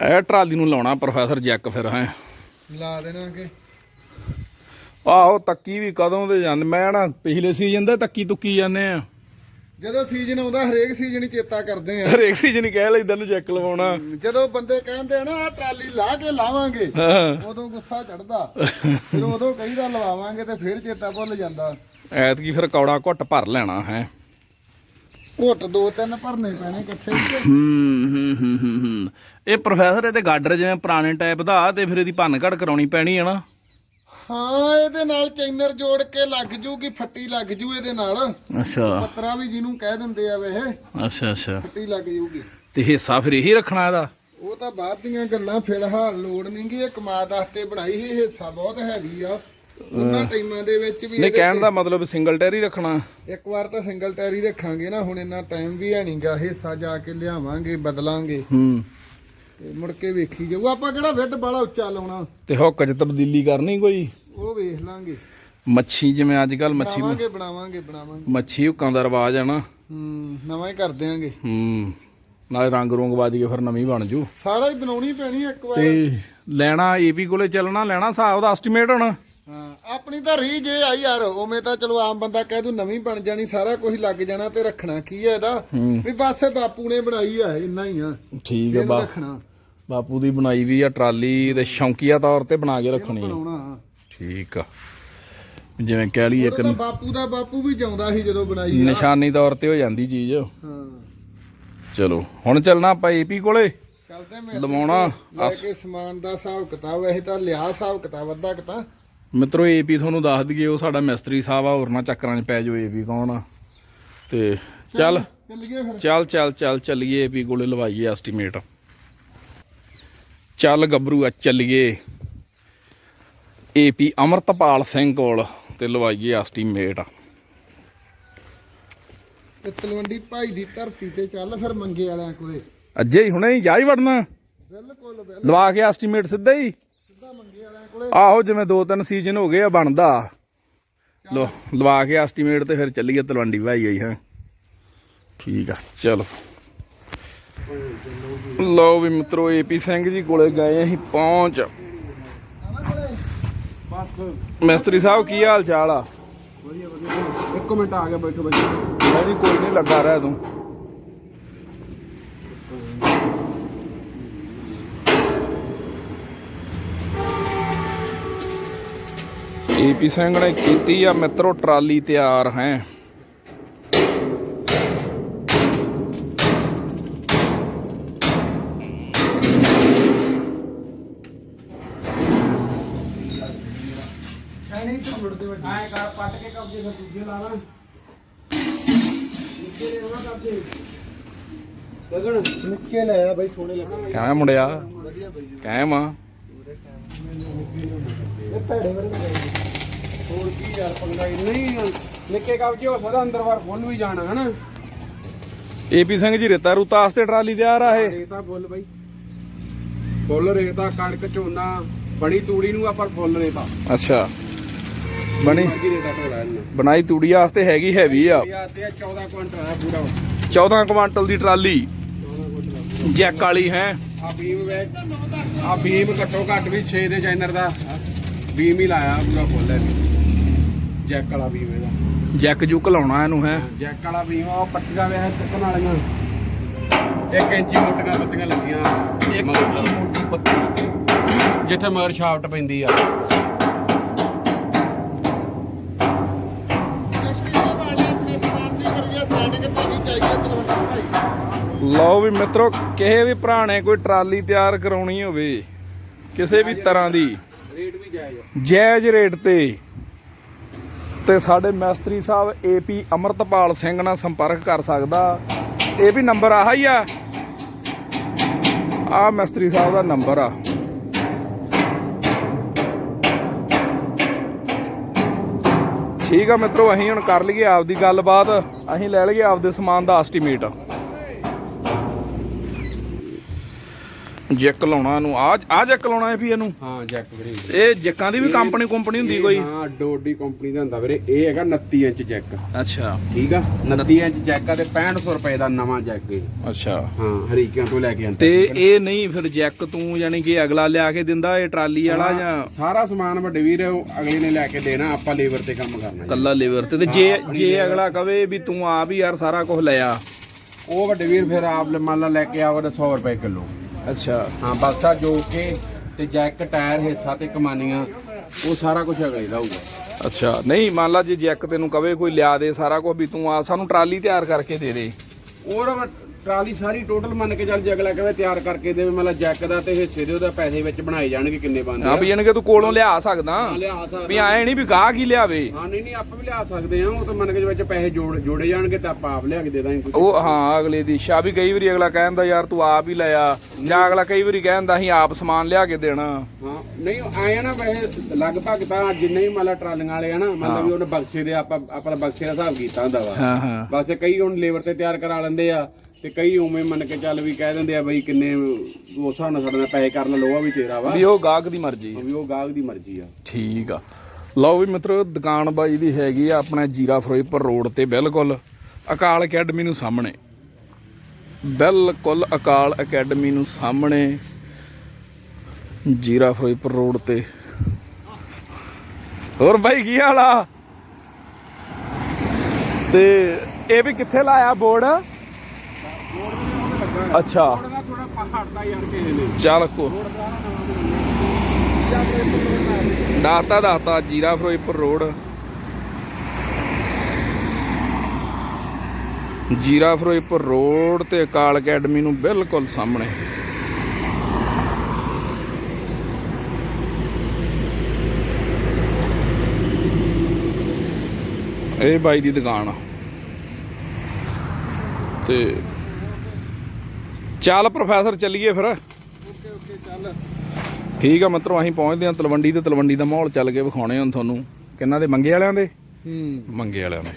ਇਹ ਟਰਾਲੀ ਨੂੰ ਲਾਉਣਾ ਪ੍ਰੋਫੈਸਰ ਜੈਕ ਫਿਰ ਹੈ। ਲਾ ਦੇਣਾ ਕਿ ਆਹੋ ਤੱਕੀ ਵੀ ਕਦੋਂ ਦੇ ਜਾਂਦੇ? ਮੈਂ ਨਾ ਪਿਛਲੇ ਸੀਜ਼ਨ ਦਾ ਤੱਕੀ ਤੁੱਕੀ ਜਾਂਦੇ ਆ। ਜਦੋਂ ਸੀਜ਼ਨ ਆਉਂਦਾ ਹਰੇਕ ਸੀਜ਼ਨ ਹੀ ਚੇਤਾ ਕਰਦੇ ਆ। ਹਰੇਕ ਸੀਜ਼ਨ ਹੀ ਕਹਿ ਲਈਦਾ ਨੂੰ ਜੈਕ ਲਵਾਉਣਾ। ਜਦੋਂ ਬੰਦੇ ਕਹਿੰਦੇ ਆ ਨਾ ਆਹ ਟਰਾਲੀ ਲਾ ਕੇ ਲਾਵਾਂਗੇ ਉਦੋਂ ਗੁੱਸਾ ਚੜਦਾ ਫਿਰ ਉਦੋਂ ਕਹੀਦਾ ਲਵਾਵਾਂਗੇ ਤੇ ਫਿਰ ਚੇਤਾ ਭੁੱਲ ਜਾਂਦਾ। ਐਤਕੀ ਫਿਰ ਕੌੜਾ ਘੁੱਟ ਭਰ ਲੈਣਾ ਹੈ। ਘੁੱਟ ਦੋ ਤਿੰਨ ਭਰਨੇ ਪੈਣੇ ਇਕੱਠੇ ਹੀ। ਹੂੰ ਹੂੰ ਹੂੰ ਹੂੰ ਹੂੰ। ਇਹ ਪ੍ਰੋਫੈਸਰ ਇਹਦੇ ਗਾਡਰ ਜਿਵੇਂ ਪੁਰਾਣੇ ਟਾਈਪ ਦਾ ਤੇ ਫਿਰ ਇਹਦੀ ਭੰਨ ਘੜ ਕਰਾਉਣੀ ਪੈਣੀ ਹੈ ਨਾ। ਹਾਂ ਇਹਦੇ ਨਾਲ ਚੈਨਰ ਜੋੜ ਕੇ ਲੱਗ ਜੂਗੀ ਫੱਟੀ ਲੱਗ ਜੂ ਇਹਦੇ ਨਾਲ। ਅੱਛਾ। ਪੱਤਰਾ ਵੀ ਜਿਹਨੂੰ ਕਹਿ ਦਿੰਦੇ ਆ ਵੇ ਇਹ ਅੱਛਾ ਅੱਛਾ। ਫੱਟੀ ਲੱਗ ਜੂਗੀ। ਤੇ ਹਿੱਸਾ ਫਿਰ ਇਹੀ ਰੱਖਣਾ ਇਹਦਾ? ਉਹ ਤਾਂ ਬਾਅਦ ਦੀਆਂ ਗੱਲਾਂ ਫਿਲਹਾਲ ਲੋੜ ਨਹੀਂ ਗੀ ਇਹ ਕਮਾਦ ਵਾਸਤੇ ਬਣਾਈ ਸੀ ਹਿੱਸਾ ਬਹੁਤ ਹੈਵੀ ਆ। ਉਹਨਾਂ ਟਾਈਮਾਂ ਦੇ ਵਿੱਚ ਵੀ ਨਹੀਂ ਇਹਦੇ ਕਹਿਣ ਦਾ ਮਤਲਬ ਸਿੰਗਲ ਟਾਇਰ ਹੀ ਰੱਖਣਾ। ਇੱਕ ਵਾਰ ਤਾਂ ਸਿੰਗਲ ਟਾਇਰ ਹੀ ਰੱਖਾਂਗੇ ਨਾ ਹੁਣ ਇੰਨਾ ਟਾਈਮ ਵੀ ਹੈ ਨਹੀਂਗਾ ਹਿੱਸਾ ਜਾ ਕੇ ਲਿਆਵਾਂਗੇ ਬਦਲਾਂਗੇ। ਹੂੰ। ਤੇ ਮੁੜ ਕੇ ਵੇਖੀ ਜਾਊ। ਆਪਾਂ ਕਿਹੜਾ ਵਿੱਡ ਬਾਲਾ ਉੱਚਾ ਲਾਉਣਾ? ਤੇ ਹੁੱਕ 'ਚ ਤਬਦੀਲੀ ਕਰਨੀ ਕੋਈ? ਉਹ ਵੇਖ ਲਾਂਗੇ। ਮੱਛੀ ਜਿਵੇਂ ਅੱਜ ਕੱਲ ਮੱਛੀ ਬਣਾਵਾਂਗੇ ਬਣਾਵਾਂਗੇ ਬਣਾਵਾਂਗੇ। ਮੱਛੀ ਹੁੱਕਾਂ ਦਾ ਰਿਵਾਜ ਆ ਨਾ। ਹੂੰ ਨਵਾਂ ਹੀ ਕਰ ਦਿਆਂਗੇ। ਹੂੰ। ਨਾਲੇ ਰੰਗ ਰੋਂਗ ਵੱਜ ਕੇ ਫਿਰ ਨਵੀਂ ਬਣ ਜੂ। ਸਾਰਾ ਹੀ ਬਣਾਉਣੀ ਪੈਣੀ ਇੱਕ ਵਾਰ। ਤੇ ਲੈਣਾ ਏਪੀ ਕੋਲੇ ਚੱਲਣਾ ਲੈਣਾ ਹਿਸਾਬ ਦਾ ਐਸਟੀਮੇਟ ਹੋਣਾ। ਹਾਂ ਆਪਣੀ ਤਾਂ ਰੀ ਜੇ ਆ ਯਾਰ ਉਵੇਂ ਤਾਂ ਚਲੋ ਆਮ ਬੰਦਾ ਕਹਿ ਦੂ ਨਵੀਂ ਬਣ ਜਾਣੀ ਸਾਰਾ ਕੁਝ ਲੱਗ ਜਾਣਾ ਤੇ ਰੱਖਣਾ ਕੀ ਹੈ ਇਹਦਾ? ਵੀ ਬਸ ਬਾਪੂ ਨੇ ਬਣਾਈ ਆ ਇੰਨਾ ਹੀ ਆ। ਠੀਕ ਇਹਨੂੰ ਬਾ ਰੱਖਣਾ। ਬਾਪੂ ਦੀ ਬਣਾਈ ਵੀ ਆ ਟਰਾਲੀ ਤੇ ਸ਼ੌਂਕੀਆ ਤੌਰ ਤੇ ਬਣਾ ਕੇ ਰੱਖਣੀ ਆ। ਠੀਕ ਆ। ਜਿਵੇਂ ਕਹਿ ਲਈ ਇੱਕ ਬਾਪੂ ਦਾ ਬਾਪੂ ਵੀ ਜਾਉਂਦਾ ਸੀ ਜਦੋਂ ਬਣਾਈ ਨਿਸ਼ਾਨੀ ਤੌਰ ਤੇ ਹੋ ਜਾਂਦੀ ਚੀਜ਼। ਹਾਂ। ਚਲੋ ਹੁਣ ਚੱਲਣਾ ਆਪਾਂ ਏਪੀ ਕੋਲੇ। ਚੱਲਦੇ ਮੈਂ ਲਵਾਉਣਾ ਲੈ ਕੇ ਸਮਾਨ ਦਾ ਹਿਸਾਬ ਕਿਤਾਬ ਇਹ ਤਾਂ ਲਿਆ ਹਿਸਾਬ ਕਿਤਾਬ ਅੱਧਾ ਕਿਤਾ ਮਿੱਤਰੋ ਏਪੀ ਤੁਹਾਨੂੰ ਦੱਸ ਦਈਏ ਉਹ ਸਾਡਾ ਮਿਸਤਰੀ ਸਾਹਿਬ ਆ ਹੋਰ ਨਾ ਚੱਕਰਾਂ 'ਚ ਪੈ ਜਾਓ ਏਪੀ ਕੌਣ ਆ। ਤੇ ਚੱਲ ਚੱਲ ਚੱਲ ਚੱਲ ਚੱਲੀਏ ਏਪੀ ਕੋਲੇ ਲਵਾਈਏ ਐਸਟੀਮੇਟ ਚੱਲ ਗੱਭਰੂ ਆ ਚੱਲੀਏ। ਏਪੀ ਅਮਰਤਪਾਲ ਸਿੰਘ ਕੋਲ ਤੇ ਲਵਾਈਏ ਐਸਟੀਮੇਟ ਤੇ ਤਲਵੰਡੀ ਭਾਈ ਦੀ ਧਰਤੀ ਤੇ ਚੱਲ ਫਿਰ ਮੰਗੇ ਵਾਲਿਆਂ ਕੋਲੇ। ਅੱਜੇ ਹੀ ਹੁਣੇ ਹੀ ਜਾ ਹੀ ਵੜਨਾ। ਬਿਲਕੁਲ ਲਵਾ ਕੇ ਐਸਟੀਮੇਟ ਸਿੱਧਾ ਹੀ ਸਿੱਧਾ ਮੰਗੇ ਵਾਲਿਆਂ ਕੋਲੇ ਆਹੋ ਜਿਵੇਂ ਦੋ ਤਿੰਨ ਸੀਜ਼ਨ ਹੋ ਗਏ ਆ ਬਣਦਾ। ਲੋ ਲਵਾ ਕੇ ਐਸਟੀਮੇਟ ਤੇ ਫਿਰ ਚੱਲੀਏ ਤਲਵੰਡੀ ਭਾਈ ਆਈ ਹਾਂ। ਠੀਕ ਆ ਚਲੋ। ਲਓ ਵੀ ਮਿੱਤਰੋ ਏਪੀ ਸਿੰਘ ਜੀ ਕੋਲੇ ਗਏ ਅਸੀਂ ਪਹੁੰਚ। ਮਿਸਤਰੀ ਸਾਹਿਬ ਕੀ ਹਾਲ ਚਾਲ ਆ? ਵਧੀਆ ਵਧੀਆ। ਇੱਕ ਮਿੰਟ ਆ ਗਿਆ ਬੈਠੋ ਬੈਠੋ। ਮੈਂ ਵੀ ਕੋਈ ਨਹੀਂ ਲੱਗਾ ਰਿਹਾ ਤੂੰ। ਏਪੀ ਸਿੰਘ ਨੇ ਕੀਤੀ ਆ ਮਿੱਤਰੋ ਟਰਾਲੀ ਤਿਆਰ ਹੈ। ਐ ਨਹੀਂ ਝੁੰਮੜ ਦੇ ਵਿੱਚ। ਐ ਕਰ ਪੱਟ ਕੇ ਕਬਜੇ ਫਿਰ ਦੂਜੇ ਲਾ ਲਾਂ। ਨਿੱਕੇ ਨੇ ਉਹਨਾਂ ਕਬਜੇ ਲਗਣ ਨਿੱਕੇ ਲੈ ਆ ਬਾਈ ਸੋਹਣੇ ਲੱਗਣ ਕਿਵੇਂ ਮੁੰਡਿਆ? ਵਧੀਆ ਬਾਈ। ਕਾਇਮ ਆ? ਇਹ ਭੈੜੇ ਵਰ ਹੋਰ ਕੀ ਯਾਰ ਪੰਗਾ ਹੀ ਨਹੀਂ ਨਿੱਕੇ ਕਬਜੇ ਹੋ ਸਕਦਾ ਅੰਦਰ ਵਾਰ ਖੁੱਲ ਵੀ ਜਾਣਾ ਹਨਾ ਏਪੀ ਸਿੰਘ ਜੀ ਰੇਤਾ ਰੂਤਾ ਵਾਸਤੇ ਟਰਾਲੀ ਤਿਆਰ ਆ ਇਹ। ਰੇਤਾ ਫੁੱਲ ਬਾਈ। ਫੁੱਲ ਰੇਤਾ ਕਣਕ ਝੋਨਾ ਬਣੀ ਤੂੜੀ ਨੂੰ ਆਪਾਂ ਫੁੱਲ ਰੇਤਾ। ਅੱਛਾ। ਬਣੀ ਬਾਕੀ ਰੇਤਾ ਢੋਲਾ ਇਹਨਾਂ। ਬਣਾਈ ਤੂੜੀ ਵਾਸਤੇ ਹੈਗੀ ਹੈਵੀ ਆ। ਇਹ ਆਤੇ 14 ਕੁਇੰਟਲ ਆ ਪੂਰਾ। 14 ਕੁਆਂਟਲ ਦੀ ਟਰਾਲੀ। ਜੈਕ ਵਾਲੀ ਹੈ। ਆ ਬੀਮ ਵੇ ਆ ਬੀਮ ਘੱਟੋ ਘੱਟ ਵੀ 6 ਦੇ ਚਾਈਨਰ ਦਾ ਬੀਮ ਹੀ ਲਾਇਆ ਪੂਰਾ ਫੁੱਲ ਹੈ ਜੈਕ ਵਾਲਾ ਬੀਮ ਇਹਦਾ। ਜੈਕ ਜੁਕ ਲਾਉਣਾ ਇਹਨੂੰ ਹੈ? ਜੈਕ ਵਾਲਾ ਬੀਮ ਆ, ਉਹ ਪੱਟੀਆਂ ਵੇ ਚੱਕਣ ਵਾਲੀਆਂ। 1 ਇੰਚੀ ਮੋਟੀਆਂ ਪੱਤੀਆਂ ਲੱਗੀਆਂ। ਮੋਟੀ ਪੱਤੀ ਜਿੱਥੇ ਮਗਰ ਸ਼ਾਫਟ ਪੈਂਦੀ ਆ। ਲਓ ਵੀ ਮਿੱਤਰੋ, ਕਿਸੇ ਵੀ ਭਰਾ ਨੇ ਕੋਈ ਟਰਾਲੀ ਤਿਆਰ ਕਰਾਉਣੀ ਹੋਵੇ, ਕਿਸੇ ਵੀ ਤਰ੍ਹਾਂ ਦੀ ਰੇਟ ਵੀ ਜਾਇਜ਼ ਜਾਇਜ਼ ਰੇਟ ਤੇ। ਤੇ ਸਾਡੇ ਮੈਸਤਰੀ ਸਾਹਿਬ ਏਪੀ ਅਮਰਤਪਾਲ ਸਿੰਘ ਨਾਲ ਸੰਪਰਕ ਕਰ ਸਕਦਾ। ਇਹ ਵੀ ਨੰਬਰ ਆਹ ਹੀ ਆ। ਆ ਮੈਸਤਰੀ ਸਾਹਿਬ ਦਾ ਨੰਬਰ ਆ। ਠੀਕ ਆ ਮਿੱਤਰੋ, ਅਸੀਂ ਹੁਣ ਕਰ ਲਈਏ ਆਪਦੀ ਗੱਲਬਾਤ। ਅਸੀਂ ਲੈ ਲਈਏ ਆਪਦੇ ਸਮਾਨ ਦਾ ਐਸਟੀਮੇਟ ਜੈਕ ਲਾਉਣਾ ਨੂੰ ਆ ਆ ਜੈਕ ਲਾਉਣਾ ਹੈ ਵੀ ਇਹਨੂੰ। ਹਾਂ ਜੈਕ ਵੀਰੇ। ਇਹ ਜੈਕਾਂ ਦੀ ਵੀ ਕੰਪਨੀ ਕੰਪਨੀ ਹੁੰਦੀ ਕੋਈ? ਹਾਂ ਡੋਡੀ ਕੰਪਨੀ ਦਾ ਹੁੰਦਾ ਵੀਰੇ। ਇਹ ਹੈਗਾ 29 ਇੰਚ ਜੈਕ। ਅੱਛਾ। ਠੀਕ ਆ? 29 ਇੰਚ ਜੈਕ ਆ ਤੇ 6500 ਰੁਪਏ ਦਾ ਨਵਾਂ ਜੈਕ ਇਹ। ਅੱਛਾ। ਹਾਂ ਹਰੀਕਿਆਂ ਤੋਂ ਲੈ ਕੇ ਆਂਦਾ ਤੇ ਇਹ ਨਹੀਂ ਫਿਰ ਜੈਕ ਤੂੰ ਯਾਨੀ ਕਿ ਅਗਲਾ ਲਿਆ ਕੇ ਦਿੰਦਾ ਇਹ ਟਰਾਲੀ ਵਾਲਾ ਜਾਂ? ਸਾਰਾ ਸਮਾਨ ਵੱਡੇ ਵੀਰ ਉਹ ਅਗਲੇ ਨੇ ਲੈ ਕੇ ਦੇਣਾ ਆਪਾਂ ਲੇਬਰ ਤੇ ਕੰਮ ਕਰਨਾ। ਕੱਲਾ ਲੇਬਰ ਤੇ। ਤੇ ਜੇ ਜੇ ਅਗਲਾ ਕਵੇ ਵੀ ਤੂੰ ਆਪ ਹੀ ਯਾਰ ਸਾਰਾ ਕੁਝ ਲਿਆ। ਉਹ ਵੱਡੇ ਵੀਰ ਫਿਰ ਆਪ ਲੈ- ਮੰਨ ਲਾ ਕੇ ਆਵਰ 100 ਰੁਪਏ ਕਿਲੋ। ਅੱਛਾ। ਹਾਂ ਬਕਸਾ ਜੋ ਕੇ ਤੇ ਜੈਕ ਟਾਇਰ ਹਿੱਸਾ ਤੇ ਕਮਾਨੀਆਂ ਉਹ ਸਾਰਾ ਕੁਝ ਅਗਲੇ ਦਾ ਹੋਊਗਾ। ਅੱਛਾ ਨਹੀਂ ਮੰਨ ਲਾ ਜੇ ਜੈਕ ਤੈਨੂੰ ਕਵੇ ਕੋਈ ਲਿਆ ਦੇ ਸਾਰਾ ਕੁਝ ਵੀ ਤੂੰ ਆ ਸਾਨੂੰ ਟਰਾਲੀ ਤਿਆਰ ਕਰਕੇ ਦੇ ਦੇ। ਉਹ ਨਾ ਟਰਾਲੀ ਸਾਰੀ ਟੋਟਲ ਮੰਨ ਕੇ ਚੱਲ ਜੇ ਅਗਲਾ ਕਹੇ ਤਿਆਰ ਕਰਕੇ ਦੇਵੇ ਮਤਲਬ ਜੈਕ ਦਾ ਤੇ ਹਿੱਸੇ ਦੇ ਉਹਦਾ ਪੈਸੇ ਵਿੱਚ ਬਣਾਏ ਜਾਣਗੇ ਕਿੰਨੇ ਬਣਦੇ ਆ। ਵੀ ਯਾਨੀ ਕਿ ਤੂੰ ਕੋਲੋਂ ਲਿਆ ਸਕਦਾ। ਲਿਆ ਸਕਦਾ। ਵੀ ਐ ਨਹੀਂ ਵੀ ਗਾਹਕ ਹੀ ਲਿਆਵੇ। ਹਾਂ ਨਹੀਂ ਨਹੀਂ ਆਪਾਂ ਵੀ ਲਿਆ ਸਕਦੇ ਆ ਉਹ ਤਾਂ ਮੰਨ ਕੇ ਵਿੱਚ ਪੈਸੇ ਜੋੜ ਜੋੜੇ ਜਾਣਗੇ ਤਾਂ ਆਪਾਂ ਆਪ ਲਿਆ ਕੇ ਦੇ ਦਾਂਗੇ ਕੋਈ ਉਹ ਹਾਂ ਅਗਲੇ ਦੀ ਇੱਛਾ ਵੀ ਕਈ ਵਾਰੀ ਅਗਲਾ ਕਹਿੰਦਾ ਯਾਰ ਤੂੰ ਆਪ ਹੀ ਲਿਆ ਜਾਂ ਅਗਲਾ ਕਈ ਵਾਰੀ ਕਹਿੰਦਾ ਅਸੀਂ ਆਪ ਸਮਾਨ ਲਿਆ ਕੇ ਦੇਣਾ। ਹਾਂ ਨਹੀਂ ਆਏ ਆ ਨਾ ਵੈਸੇ ਲਗਭਗ ਤਾਂ ਜਿੰਨੇ ਵੀ ਮਤਲਬ ਟਰਾਲੀਆਂ ਵਾਲੇ ਆ ਨਾ ਮਤਲਬ ਵੀ ਉਹਨੇ ਬਕਸੇ ਦੇ ਆਪਾਂ ਆਪਣਾ ਬਕਸੇ ਦਾ ਹਿਸਾਬ ਕੀਤਾ ਹੁੰਦਾ ਵਾ। ਹਾਂ ਹਾਂ। ਬਸ ਕਈ ਹੁਣ ਲੇਬਰ ਤੇ ਤਿਆਰ ਕਰਾ ਲੈਂਦੇ ਆ ਤੇ ਕਈ ਉਵੇਂ ਮੰਨ ਕੇ ਚੱਲ ਵੀ ਕਹਿ ਦਿੰਦੇ ਆ ਬਈ ਕਿੰਨੇ ਉਸ ਹਿਸਾਬ ਨਾਲ ਸਾਡੇ ਨਾਲ ਪੈਸੇ ਕਰ ਲੈ ਲੋਹਾ ਵੀ ਤੇਰਾ ਵਾ। ਵੀ ਉਹ ਗਾਹਕ ਦੀ ਮਰਜ਼ੀ। ਵੀ ਉਹ ਗਾਹਕ ਦੀ ਮਰਜ਼ੀ ਆ। ਠੀਕ ਆ। ਲਓ ਵੀ ਮਿੱਤਰੋ ਦੁਕਾਨ ਬਾਈ ਦੀ ਹੈਗੀ ਆ ਆਪਣਾ ਜੀਰਾ ਫਿਰੋਜ਼ਪੁਰ ਰੋਡ ਤੇ ਬਿਲਕੁਲ ਅਕਾਲ ਅਕੈਡਮੀ ਨੂੰ ਸਾਹਮਣੇ। ਬਿਲਕੁਲ ਅਕਾਲ ਅਕੈਡਮੀ ਨੂੰ ਸਾਹਮਣੇ ਜੀਰਾ ਫਿਰੋਜ਼ਪੁਰ ਰੋਡ ਤੇ। ਹੋਰ ਬਾਈ ਕੀ ਹਾਲ ਆ? ਤੇ ਇਹ ਵੀ ਕਿੱਥੇ ਲਾਇਆ ਬੋਰਡ? ਅੱਛਾ। ਥੋੜਾ ਪਹਾੜ ਦਾ ਯਾਰ ਕਿਸੇ ਨੇ ਚੱਲ ਕੋ। ਦਾਤਾ ਦਾਤਾ, ਜੀਰਾ ਫਿਰੋਜ਼ਪੁਰ ਰੋਡ। ਜੀਰਾ ਫਿਰੋਜ਼ਪੁਰ ਰੋਡ ਤੇ ਅਕਾਲ ਅਕੈਡਮੀ ਨੂੰ ਬਿਲਕੁਲ ਸਾਹਮਣੇ। ਇਹ ਬਾਈ ਦੀ ਦੁਕਾਨ ਆ। ਤੇ ਚੱਲ ਪ੍ਰੋਫੈਸਰ ਚੱਲੀਏ ਫਿਰ। ਓਕੇ ਓਕੇ ਚੱਲ ਠੀਕ ਆ ਮਿੱਤਰੋ ਅਸੀਂ ਪਹੁੰਚਦੇ ਹਾਂ ਤਲਵੰਡੀ ਤੇ ਤਲਵੰਡੀ ਦਾ ਮਾਹੌਲ ਚੱਲ ਕੇ ਵਿਖਾਉਣੇ ਹੁਣ ਤੁਹਾਨੂੰ। ਕਿੰਨਾ ਦੇ? ਮੰਗੇ ਵਾਲਿਆਂ ਦੇ? ਹੂੰ। ਮੰਗੇ ਵਾਲਿਆਂ ਦੇ।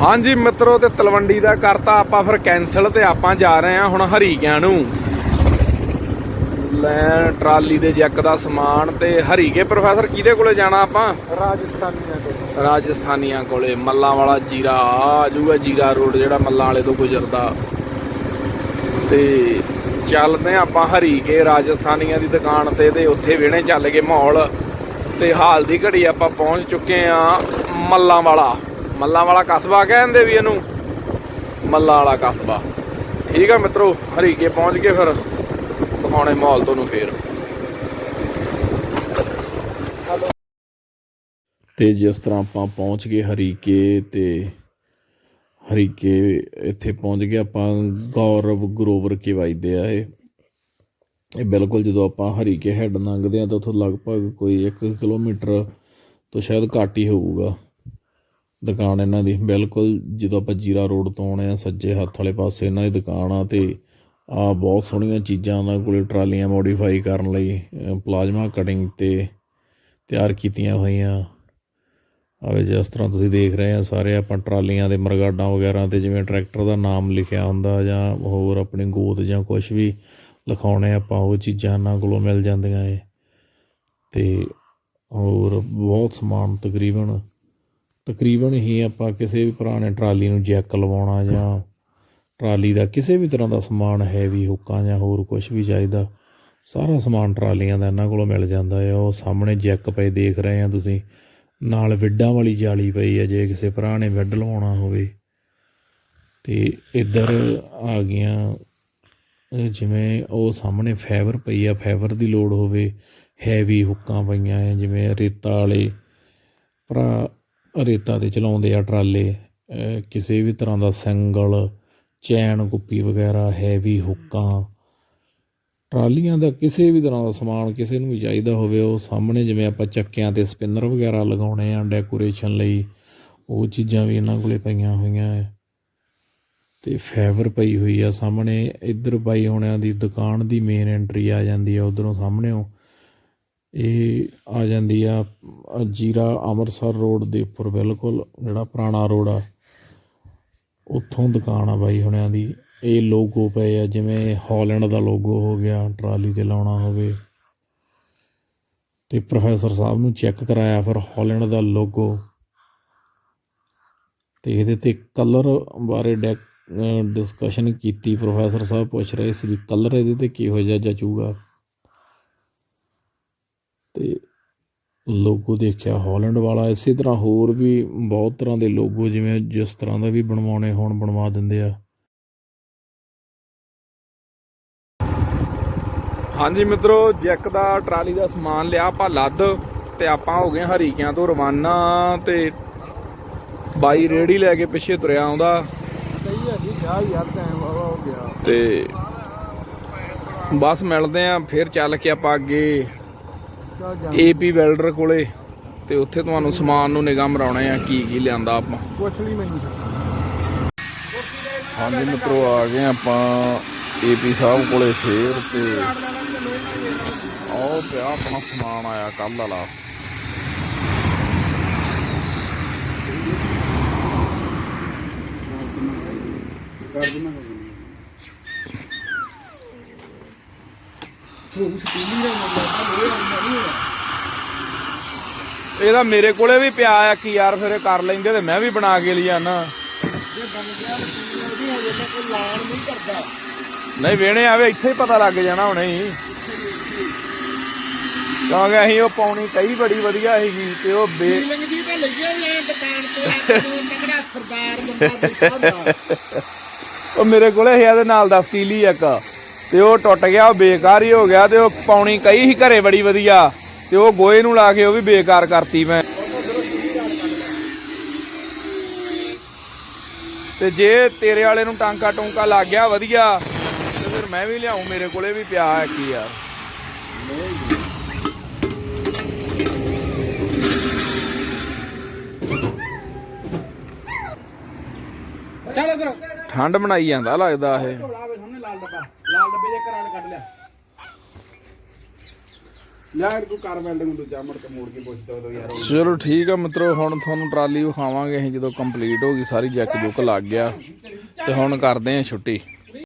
ਹਾਂਜੀ ਮਿੱਤਰੋ ਤੇ ਤਲਵੰਡੀ ਦਾ ਕਰਤਾ ਆਪਾਂ ਫਿਰ ਕੈਨਸਲ ਤੇ ਆਪਾਂ ਜਾ ਰਹੇ ਹਾਂ ਹੁਣ ਹਰੀਕਿਆਂ ਨੂੰ। ਲੈਣ ਟਰਾਲੀ ਦੇ ਜੈਕ ਦਾ ਸਮਾਨ ਤੇ ਹਰੀਕੇ। ਪ੍ਰੋਫੈਸਰ ਕਿਹਦੇ ਕੋਲੇ ਜਾਣਾ ਆਪਾਂ? ਰਾਜਸਥਾਨੀਆਂ ਦੇ ਰਾਜਸਥਾਨੀਆਂ ਕੋਲੇ। ਮੱਲਾਂ ਵਾਲਾ ਜੀਰਾ ਆ ਜਾਊਗਾ ਜੀਰਾ ਰੋਡ ਜਿਹੜਾ ਮੱਲਾਂ ਵਾਲੇ ਤੋਂ ਗੁਜ਼ਰਦਾ। ਤੇ ਚੱਲਦੇ ਹਾਂ ਆਪਾਂ ਹਰੀਕੇ ਰਾਜਸਥਾਨੀਆਂ ਦੀ ਦੁਕਾਨ ਤੇ ਤੇ ਉੱਥੇ ਵਿਹਣੇ ਚੱਲ ਗਏ ਮਾਹੌਲ। ਤੇ ਹਾਲ ਦੀ ਘੜੀ ਆਪਾਂ ਪਹੁੰਚ ਚੁੱਕੇ ਆ ਮੱਲਾਂ ਵਾਲਾ ਮੱਲਾਂ ਵਾਲਾ ਕਸਬਾ ਕਹਿੰਦੇ ਵੀ ਇਹਨੂੰ? ਮੱਲਾਂ ਵਾਲਾ ਕਸਬਾ। ਠੀਕ ਆ ਮਿੱਤਰੋ, ਹਰੀਕੇ ਪਹੁੰਚ ਗਏ ਫਿਰ। ਦਿਖਾਉਣੇ ਮਾਹੌਲ ਤੁਹਾਨੂੰ ਫੇਰ। ਤੇ ਜਿਸ ਤਰ੍ਹਾਂ ਆਪਾਂ ਪਹੁੰਚ ਗਏ ਹਰੀਕੇ ਤੇ ਹਰੀਕੇ ਇੱਥੇ ਪਹੁੰਚ ਗਏ, ਆਪਾਂ ਗੌਰਵ ਗਰੋਵਰ ਕੇ ਵੱਜਦੇ ਆ ਇਹ। ਇਹ ਬਿਲਕੁਲ ਜਦੋਂ ਆਪਾਂ ਹਰੀਕੇ ਹੈੱਡ ਲੰਘਦੇ ਆ ਤਾਂ ਉੱਥੋਂ ਲਗਭਗ ਕੋਈ 1 ਕਿਲੋਮੀਟਰ ਤੋਂ ਸ਼ਾਇਦ ਘੱਟ ਹੀ ਹੋਊਗਾ ਦੁਕਾਨ ਇਹਨਾਂ ਦੀ। ਬਿਲਕੁਲ ਜਦੋਂ ਆਪਾਂ ਜੀਰਾ ਰੋਡ ਤੋਂ ਆਉਣੇ ਆ, ਸੱਜੇ ਹੱਥ ਵਾਲੇ ਪਾਸੇ ਇਹਨਾਂ ਦੀ ਦੁਕਾਨ ਆ ਤੇ ਆ ਬਹੁਤ ਸੋਹਣੀਆਂ ਚੀਜ਼ਾਂ ਉਹਨਾਂ ਕੋਲੇ ਟਰਾਲੀਆਂ ਮੋਡੀਫਾਈ ਕਰਨ ਲਈ ਪਲਾਜ਼ਮਾ ਕਟਿੰਗ ਤੇ ਤਿਆਰ ਕੀਤੀਆਂ ਹੋਈਆਂ। ਆਵੇ ਜਿਸ ਤਰ੍ਹਾਂ ਤੁਸੀਂ ਦੇਖ ਰਹੇ ਆ ਸਾਰੇ ਆਪਾਂ ਟਰਾਲੀਆਂ ਦੇ ਮਰਗਾਡਾਂ ਵਗੈਰਾ ਤੇ ਜਿਵੇਂ ਟਰੈਕਟਰ ਦਾ ਨਾਮ ਲਿਖਿਆ ਹੁੰਦਾ ਜਾਂ ਹੋਰ ਆਪਣੀ ਗੋਤ ਜਾਂ ਕੁਝ ਵੀ ਲਿਖਾਉਣੇ ਆਪਾਂ ਉਹ ਚੀਜ਼ਾਂ ਇਹਨਾਂ ਕੋਲੋਂ ਮਿਲ ਜਾਂਦੀਆਂ ਏ। ਤੇ ਹੋਰ ਬਹੁਤ ਸਮਾਨ ਤਕਰੀਬਨ ਤਕਰੀਬਨ ਹੀ ਆਪਾਂ ਕਿਸੇ ਵੀ ਪੁਰਾਣੇ ਟਰਾਲੀ ਨੂੰ ਜੈਕ ਲਵਾਉਣਾ ਜਾਂ ਟਰਾਲੀ ਦਾ ਕਿਸੇ ਵੀ ਤਰ੍ਹਾਂ ਦਾ ਸਮਾਨ, ਹੈਵੀ ਹੁੱਕਾਂ ਜਾਂ ਹੋਰ ਕੁਝ ਵੀ ਚਾਹੀਦਾ, ਸਾਰਾ ਸਮਾਨ ਟਰਾਲੀਆਂ ਦਾ ਇਹਨਾਂ ਕੋਲੋਂ ਮਿਲ ਜਾਂਦਾ ਹੈ ਉਹ ਸਾਹਮਣੇ ਜੈਕ ਪਏ ਦੇਖ ਰਹੇ ਆ ਤੁਸੀਂ। ਨਾਲ ਵਿੱਡਾਂ ਵਾਲੀ ਜਾਲੀ ਪਈ ਹੈ, ਜੇ ਕਿਸੇ ਭਰਾ ਨੇ ਵਿੱਡ ਲਵਾਉਣਾ ਹੋਵੇ। ਤੇ ਇੱਧਰ ਆ ਗਈਆਂ, ਜਿਵੇਂ ਉਹ ਸਾਹਮਣੇ ਫਾਈਬਰ ਪਈ ਆ, ਫਾਈਬਰ ਦੀ ਲੋਡ ਹੋਵੇ, ਹੈਵੀ ਹੁੱਕਾਂ ਪਈਆਂ ਆ, ਜਿਵੇਂ ਰੇਤਾ ਵਾਲੇ ਭਰਾ ਰੇਤਾ ਤੇ ਚਲਾਉਂਦੇ ਆ ਟਰਾਲੇ ਕਿਸੇ ਵੀ ਤਰ੍ਹਾਂ ਦਾ ਸਿੰਗਲ ਚੈਨ ਕੁੱਪੀ ਵਗੈਰਾ, ਹੈਵੀ ਹੁੱਕਾਂ ਟਰਾਲੀਆਂ ਦਾ ਕਿਸੇ ਵੀ ਤਰ੍ਹਾਂ ਦਾ ਸਮਾਨ ਕਿਸੇ ਨੂੰ ਵੀ ਚਾਹੀਦਾ ਹੋਵੇ, ਉਹ ਸਾਹਮਣੇ ਜਿਵੇਂ ਆਪਾਂ ਚੱਕਿਆਂ ਤੇ ਸਪਿਨਰ ਵਗੈਰਾ ਲਗਾਉਣੇ ਆ ਡੈਕੋਰੇਸ਼ਨ ਲਈ, ਉਹ ਚੀਜ਼ਾਂ ਵੀ ਇਹਨਾਂ ਕੋਲੇ ਪਈਆਂ ਹੋਈਆਂ ਹੈ ਤੇ ਫਾਈਬਰ ਪਈ ਹੋਈ ਆ ਸਾਹਮਣੇ, ਇੱਧਰ ਬਾਈ ਹੋਣਿਆਂ ਦੀ ਦੁਕਾਨ ਦੀ ਮੇਨ ਐਂਟਰੀ ਆ ਜਾਂਦੀ ਆ ਉਧਰੋਂ ਸਾਹਮਣੇੋਂ ਇਹ ਆ ਜਾਂਦੀ ਆ ਜੀਰਾ ਅੰਮ੍ਰਿਤਸਰ ਰੋਡ ਦੇ ਉੱਪਰ ਬਿਲਕੁਲ ਜਿਹੜਾ ਪੁਰਾਣਾ ਰੋਡ ਆ, ਉੱਥੋਂ ਦੁਕਾਨ ਆ ਬਾਈ ਹੁਣਿਆਂ ਦੀ। ਇਹ ਲੋਗੋ ਪਏ ਆ, ਜਿਵੇਂ ਹਾਲੈਂਡ ਦਾ ਲੋਗੋ ਹੋ ਗਿਆ, ਟਰਾਲੀ ਤੇ ਲਾਉਣਾ ਹੋਵੇ। ਤੇ ਪ੍ਰੋਫੈਸਰ ਸਾਹਿਬ ਨੂੰ ਚੈੱਕ ਕਰਾਇਆ ਫਿਰ ਹਾਲੈਂਡ ਦਾ ਲੋਗੋ ਤੇ ਇਹਦੇ ਤੇ ਕਲਰ ਬਾਰੇ ਡਿਸਕਸ਼ਨ ਕੀਤੀ। ਪ੍ਰੋਫੈਸਰ ਸਾਹਿਬ ਪੁੱਛ ਰਹੇ ਸੀ ਵੀ ਕਲਰ ਇਹਦੇ ਤੇ ਕਿਹੋ ਜਿਹਾ ਜਚੂਗਾ। ਤੇ ਲੋਗੋ ਦੇਖਿਆ, ਹਾਲੈਂਡ ਵਾਲਾ ਇਸੇ ਤਰ੍ਹਾਂ ਹੋਰ ਵੀ ਬਹੁਤ ਤਰ੍ਹਾਂ ਦੇ ਲੋਗੋ ਜਿਵੇਂ ਜਿਸ ਤਰ੍ਹਾਂ ਦਾ ਵੀ ਬਣਵਾਉਣੇ ਹੋਣ, ਬਣਵਾ ਦਿੰਦੇ ਆ। ਹਾਂਜੀ ਮਿੱਤਰੋ ਜੈਕ ਦਾ ਟਰਾਲੀ ਦਾ ਸਮਾਨ ਲਿਆ ਆਪਾਂ ਲੱਦ ਤੇ ਆਪਾਂ ਹੋ ਗਏ ਹਰੀਕਿਆਂ ਤੋਂ ਰਵਾਨਾ ਤੇ ਬਾਈ ਰੇੜੀ ਲੈ ਕੇ ਪਿੱਛੇ ਤੁਰਿਆ ਆਉਂਦਾ। ਸਹੀ ਹੈ ਜੀ ਜਾ ਯਾਰ ਟਾਈਮ ਵਾਵਾ ਹੋ ਗਿਆ। ਤੇ ਬਸ ਮਿਲਦੇ ਆ ਫਿਰ ਚੱਲ ਕੇ ਆਪਾਂ ਅੱਗੇ ਏਪੀ ਵੈਲਡਰ ਕੋਲੇ ਤੇ ਉੱਥੇ ਤੁਹਾਨੂੰ ਸਮਾਨ ਨੂੰ ਨਿਗਾਹ ਮਰਾਉਣੇ ਆ ਕੀ ਕੀ ਲਿਆਂਦਾ ਆਪਾਂ। ਪੁੱਛ ਲਈ ਮੈਨੂੰ ਹਾਂਜੀ ਮਿੱਤਰੋ ਆ ਗਏ ਆਪਾਂ ਏਪੀ ਸਾਹਿਬ ਕੋਲੇ ਫੇਰ ਤੇ ਆਓ ਪਿਆ ਆਪਣਾ ਸਮਾਨ ਆਇਆ ਕੱਲ ਵਾਲਾ। ਇਹਦਾ ਮੇਰੇ ਕੋਲੇ ਵੀ ਪਿਆ ਆ ਕਿ ਯਾਰ ਫਿਰ ਇਹ ਕਰ ਲੈਂਦੇ ਤੇ ਮੈਂ ਵੀ ਬਣਾ ਕੇ ਲਈ ਜਾਣਾ ਨਹੀਂ ਵੇਣੇ ਆਵੇ ਇੱਥੇ ਹੀ ਪਤਾ ਲੱਗ ਜਾਣਾ ਹੁਣੇ ਹੀ। ਕਿਉਂਕਿ ਅਸੀਂ ਉਹ ਪਾਉਣੀ ਕਈ ਬੜੀ ਵਧੀਆ ਸੀਗੀ ਤੇ ਉਹ ਬੇ ਫੀਲਿੰਗ ਜੀ ਤਾਂ ਲੱਗਿਆ ਵੀ ਐ ਦੁਕਾਨ ਤੇ ਤਕੜਾ ਸਰਦਾਰ ਬੰਦਾ ਬੈਠਾ ਹੁੰਦਾ। ਉਹ ਮੇਰੇ ਕੋਲੇ ਹੈ ਇਹਦੇ ਨਾਲ ਦਾ ਸਟੀਲੀ ਇੱਕ। ਤੇ ਉਹ ਟੁੱਟ ਗਿਆ ਉਹ ਬੇਕਾਰ ਹੀ ਹੋ ਗਿਆ ਤੇ ਉਹ ਪਾਉਣੀ ਕਈ ਹੀ ਘਰੇ ਬੜੀ ਵਧੀਆ। ਤੇ ਉਹ ਗੋਏ ਨੂੰ ਲਾ ਕੇ ਉਹ ਵੀ ਬੇਕਾਰ ਕਰਤੀ ਮੈਂ। ਤੇ ਜੇ ਤੇਰੇ ਵਾਲੇ ਨੂੰ ਟਾਂਕਾ ਟੂੰਕਾ ਲੱਗ ਗਿਆ ਵਧੀਆ। ਮੈਂ ਵੀ ਲਿਆਉਂ ਮੇਰੇ ਕੋਲੇ ਵੀ ਪਿਆ ਹੈ ਕੀ ਯਾਰ। ਚੱਲ ਇਧਰ ਠੰਡ ਬਣਾਈ ਜਾਂਦਾ ਲੱਗਦਾ ਇਹ। ਢੋਲਾ ਵੇ ਸਾਹਮਣੇ ਲਾਲ ਡੱਬਾ। ਲਾਲ ਡੱਬੇ ਜੇ ਕਰਾੜ ਕੱਢ ਲਿਆ। ਲੈ ਤੂੰ ਕਰ ਵੈਲਡਿੰਗ ਨੂੰ ਦੂਜਾ ਮੁੜ ਕੇ ਮੋੜ ਕੇ ਪੁੱਛਦਾ ਉਦੋਂ ਯਾਰ। ਉਹ ਚਲੋ ਠੀਕ ਆ ਮਿੱਤਰੋ ਹੁਣ ਤੁਹਾਨੂੰ ਟਰਾਲੀ ਵਿਖਾਵਾਂਗੇ ਅਸੀਂ ਜਦੋਂ ਕੰਪਲੀਟ ਹੋ ਗਈ ਸਾਰੀ ਜੈਕ ਜੁਕ ਲੱਗ ਗਿਆ। ਤੇ ਹੁਣ ਕਰਦੇ ਆਂ ਛੁੱਟੀ।